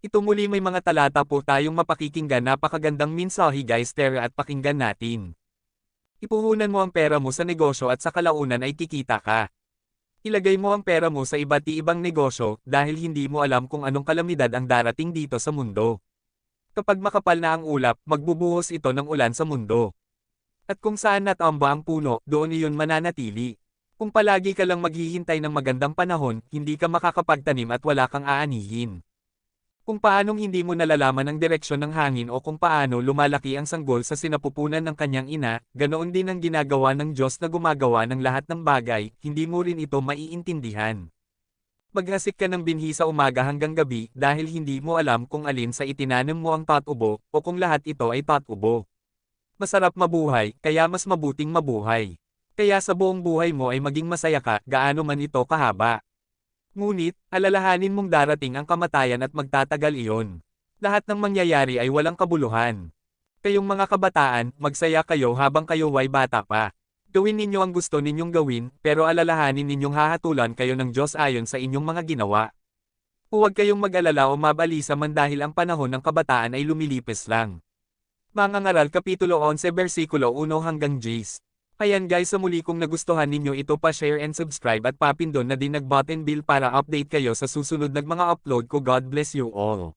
Ito muli may mga talata po tayong mapakikinggan napakagandang mensahe guys tara at pakinggan natin. Ipuhunan mo ang pera mo sa negosyo at sa kalaunan ay kikita ka. Ilagay mo ang pera mo sa iba't ibang negosyo dahil hindi mo alam kung anong kalamidad ang darating dito sa mundo. Kapag makapal na ang ulap, magbubuhos ito ng ulan sa mundo. At kung saan natamba ang puno, doon iyon mananatili. Kung palagi ka lang maghihintay ng magandang panahon, hindi ka makakapagtanim at wala kang aanihin. Kung paanong hindi mo nalalaman ang direksyon ng hangin o kung paano lumalaki ang sanggol sa sinapupunan ng kanyang ina, ganoon din ang ginagawa ng Diyos na gumagawa ng lahat ng bagay, hindi mo rin ito maiintindihan. Maghasik ka ng binhi sa umaga hanggang gabi dahil hindi mo alam kung alin sa itinanim mo ang patubo o kung lahat ito ay patubo. Masarap mabuhay, kaya mas mabuting mabuhay. Kaya sa buong buhay mo ay maging masaya ka, gaano man ito kahaba. Ngunit, alalahanin mong darating ang kamatayan at magtatagal iyon. Lahat ng mangyayari ay walang kabuluhan. Kayong mga kabataan, magsaya kayo habang kayo ay bata pa. Gawin ninyo ang gusto ninyong gawin, pero alalahanin ninyong hahatulan kayo ng Diyos ayon sa inyong mga ginawa. Huwag kayong mag-alala o mabalisa man dahil ang panahon ng kabataan ay lumilipis lang. Mga ngaral Kapitulo 11 versikulo 1 hanggang 10. Ayan guys sa muli kung nagustuhan ninyo ito pa share and subscribe at papindon na din nag button bill para update kayo sa susunod ng mga upload ko God bless you all.